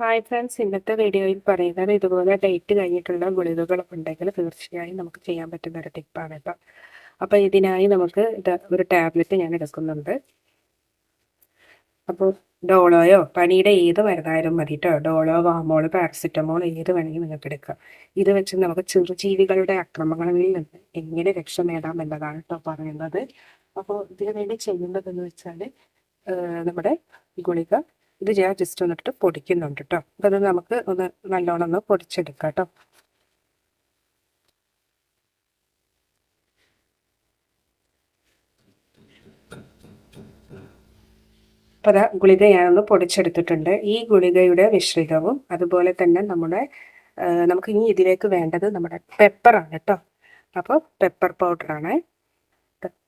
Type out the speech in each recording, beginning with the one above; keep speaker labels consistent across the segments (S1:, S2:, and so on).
S1: Hi friends ഇന്നത്തെ വീഡിയോയിൽ പറയുന്നത് ഇതുപോലെ ഡേറ്റ് കഴിഞ്ഞിട്ടുള്ള ഗുളികകൾ ഉണ്ടെങ്കിൽ തീർച്ചയായും നമുക്ക് ചെയ്യാൻ പറ്റുന്ന ഒരു ടിപ്പാണ് കേട്ടോ. അപ്പോൾ ഇതിനായി നമുക്ക് ഒരു ടാബ്ലറ്റ് ഞാൻ എടുക്കുന്നുണ്ട്. അപ്പോൾ ഡോളോയോ പനിയുടെ ഏത് മരുന്നായാലും മതി കേട്ടോ. ഡോളോ വാമോൾ പാരസിറ്റമോൾ ഏത് വേണമെങ്കിൽ നിങ്ങൾക്ക് എടുക്കാം. ഇത് വെച്ച് നമുക്ക് ചെറുജീവികളുടെ ആക്രമണങ്ങളിൽ നിന്ന് എങ്ങനെ രക്ഷ നേടാം എന്നതാണ് കേട്ടോ പറയുന്നത്. അപ്പോൾ ഇതിനു വേണ്ടി ചെയ്യുന്നതെന്ന് വെച്ചാൽ നമ്മുടെ ഗുളിക ഇത് ഞാൻ ജസ്റ്റ് ഒന്നിട്ട് പൊടിക്കുന്നുണ്ട് കേട്ടോ അപ്പം ഇത് നമുക്ക് ഒന്ന് നല്ലോണം ഒന്ന് പൊടിച്ചെടുക്കാം കേട്ടോ അപ്പോൾ അതാ ഗുളിക ഞാനൊന്ന് പൊടിച്ചെടുത്തിട്ടുണ്ട്. ഈ ഗുളികയുടെ മിശ്രിതവും അതുപോലെ തന്നെ നമ്മുടെ നമുക്ക് ഇനി ഇതിലേക്ക് വേണ്ടത് നമ്മുടെ പെപ്പറാണ് കേട്ടോ അപ്പോൾ പെപ്പർ പൗഡറാണ്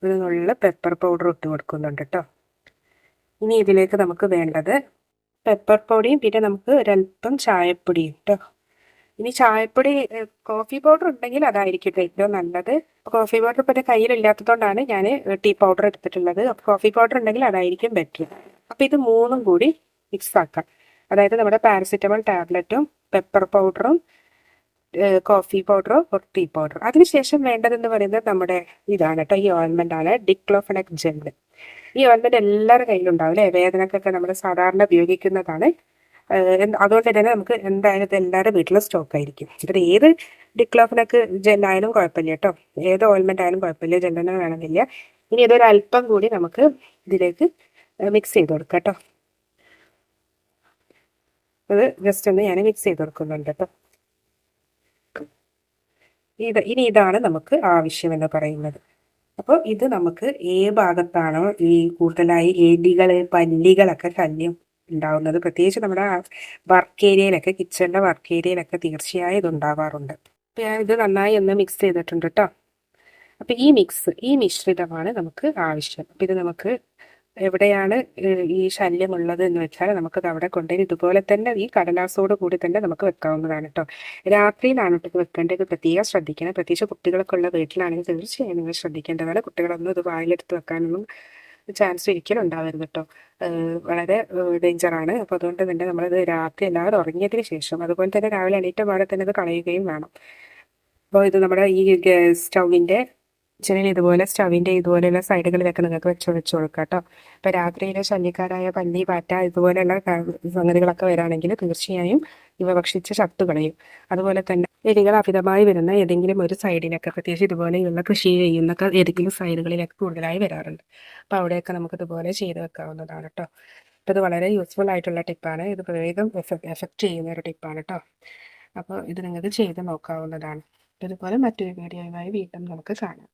S1: ഒരു നുള്ള പെപ്പർ പൗഡർ ഇട്ട് കൊടുക്കുന്നുണ്ട് കേട്ടോ ഇനി ഇതിലേക്ക് നമുക്ക് വേണ്ടത് പെപ്പർ പൊടിയും പിന്നെ നമുക്ക് ഒരല്പം ചായപ്പൊടിയും കേട്ടോ ഇനി ചായപ്പൊടി കോഫി പൗഡർ ഉണ്ടെങ്കിൽ അതായിരിക്കും ഏറ്റവും നല്ലത്. കോഫി പൗഡർ ഇപ്പം എന്റെ കയ്യിലില്ലാത്തതുകൊണ്ടാണ് ഞാൻ ടീ പൗഡർ എടുത്തിട്ടുള്ളത്. കോഫി പൗഡർ ഉണ്ടെങ്കിൽ അതായിരിക്കും ബെറ്റർ അപ്പോൾ ഇത് മൂന്നും കൂടി മിക്സ് ആക്കാം. അതായത് നമ്മുടെ പാരസിറ്റമോൾ ടാബ്ലറ്റും പെപ്പർ പൗഡറും കോഫി പൗഡറോ ഒരു ടീ പൗഡറോ അതിനുശേഷം വേണ്ടതെന്ന് പറയുന്നത് നമ്മുടെ ഇതാണ് കേട്ടോ ഈ ഓയിൻമെന്റ് ആണ് ഡിക്ലോഫെനക് ജെല്ല് ഈ ഓയിൻമെന്റ് എല്ലാവരുടെ കയ്യിലുണ്ടാവും അല്ലേ വേദനക്കൊക്കെ നമ്മൾ സാധാരണ ഉപയോഗിക്കുന്നതാണ്. അതുകൊണ്ട് തന്നെ നമുക്ക് എന്തായാലും എല്ലാവരുടെ വീട്ടിലും സ്റ്റോക്ക് ആയിരിക്കും. അപ്പം ഏത് ഡിക്ലോഫിനൊക്കെ ജെല്ലായാലും കുഴപ്പമില്ല കേട്ടോ ഏത് ഓയിൽമെന്റ് ആയാലും കുഴപ്പമില്ല ജെല്ലെന്നെ വേണമെന്നില്ല. ഇനി ഇതൊരു അല്പം കൂടി നമുക്ക് ഇതിലേക്ക് മിക്സ് ചെയ്ത് കൊടുക്കാം കേട്ടോ അത് ജസ്റ്റ് ഒന്ന് ഞാൻ മിക്സ് ചെയ്ത് കൊടുക്കുന്നുണ്ട് കേട്ടോ ഇത് ഇനി ഇതാണ് നമുക്ക് ആവശ്യമെന്ന് പറയുന്നത്. അപ്പോൾ ഇത് നമുക്ക് ഏ ഭാഗത്താണോ ഈ കൂടുതലായി എലികൾ പല്ലികളൊക്കെ ശല്യം ഉണ്ടാവുന്നത്. പ്രത്യേകിച്ച് നമ്മുടെ വർക്ക് ഏരിയയിലൊക്കെ കിച്ചണിന്റെ വർക്ക് ഏരിയയിലൊക്കെ തീർച്ചയായും ഇത് ഉണ്ടാവാറുണ്ട്. അപ്പോൾ ഞാൻ ഇത് നന്നായി ഒന്ന് മിക്സ് ചെയ്തിട്ടുണ്ട് കേട്ടോ അപ്പോൾ ഈ മിക്സ് ഈ മിശ്രിതമാണ് നമുക്ക് ആവശ്യം. അപ്പോൾ ഇത് നമുക്ക് എവിടെയാണ് ഈ ശല്യമുള്ളത് എന്ന് വെച്ചാൽ നമുക്കത് അവിടെ കൊണ്ടുപോയി ഇതുപോലെ തന്നെ ഈ കടലാസോട് കൂടി തന്നെ നമുക്ക് വെക്കാവുന്നതാണ് കേട്ടോ. രാത്രിയിലാണ് ഇത് വെക്കേണ്ടത്. പ്രത്യേകം ശ്രദ്ധിക്കണം. പ്രത്യേകിച്ച് കുട്ടികളൊക്കെ ഉള്ള വീട്ടിലാണെങ്കിൽ തീർച്ചയായും നിങ്ങൾ ശ്രദ്ധിക്കേണ്ടതാണ്. കുട്ടികളൊന്നും ഇത് വായിലെടുത്ത് വെക്കാനൊന്നും ചാൻസ് ഒരിക്കലും ഉണ്ടാവരുത് കേട്ടോ. വളരെ ഡേഞ്ചറാണ് അപ്പോൾ അതുകൊണ്ട് തന്നെ നമ്മളത് രാത്രി എല്ലാവരും ഉറങ്ങിയതിന് ശേഷം അതുപോലെ തന്നെ രാവിലെ എണീറ്റ പാടെ തന്നെ അത് കളയുകയും വേണം. അപ്പോൾ ഇത് നമ്മുടെ ഈ സ്റ്റൗവിന്റെ കിച്ചണിൽ ഇതുപോലെ സ്റ്റവിന്റെ ഇതുപോലെയുള്ള സൈഡുകളിലൊക്കെ നിങ്ങൾക്ക് വെച്ച് വെച്ച് കൊടുക്കാം കേട്ടോ. അപ്പോൾ രാത്രിയിലെ ശല്യക്കാരായ പല്ലി പാറ്റ ഇതുപോലെയുള്ള സംഗതികളൊക്കെ വരാണെങ്കിൽ തീർച്ചയായും ഇവ ഭക്ഷിച്ച് ചത്തു കളയും. അതുപോലെ തന്നെ എലികൾ അമിതമായി വരുന്ന ഏതെങ്കിലും ഒരു സൈഡിലൊക്കെ പ്രത്യേകിച്ച് ഇതുപോലെയുള്ള കൃഷി ചെയ്യുന്ന ഏതെങ്കിലും സൈഡുകളിലൊക്കെ കൂടുതലായി വരാറുണ്ട്. അപ്പോൾ അവിടെയൊക്കെ നമുക്ക് ഇതുപോലെ ചെയ്ത് വെക്കാവുന്നതാണ് കേട്ടോ. അപ്പോൾ ഇത് വളരെ യൂസ്ഫുൾ ആയിട്ടുള്ള ടിപ്പാണ് ഇത് വേഗം എഫക്റ്റ് ചെയ്യുന്ന ഒരു ടിപ്പാണ് കേട്ടോ. അപ്പോൾ ഇത് നിങ്ങൾക്ക് ചെയ്ത് നോക്കാവുന്നതാണ്. ഇതുപോലെ മറ്റൊരു വീഡിയോയുമായി വീണ്ടും നമുക്ക് കാണാം.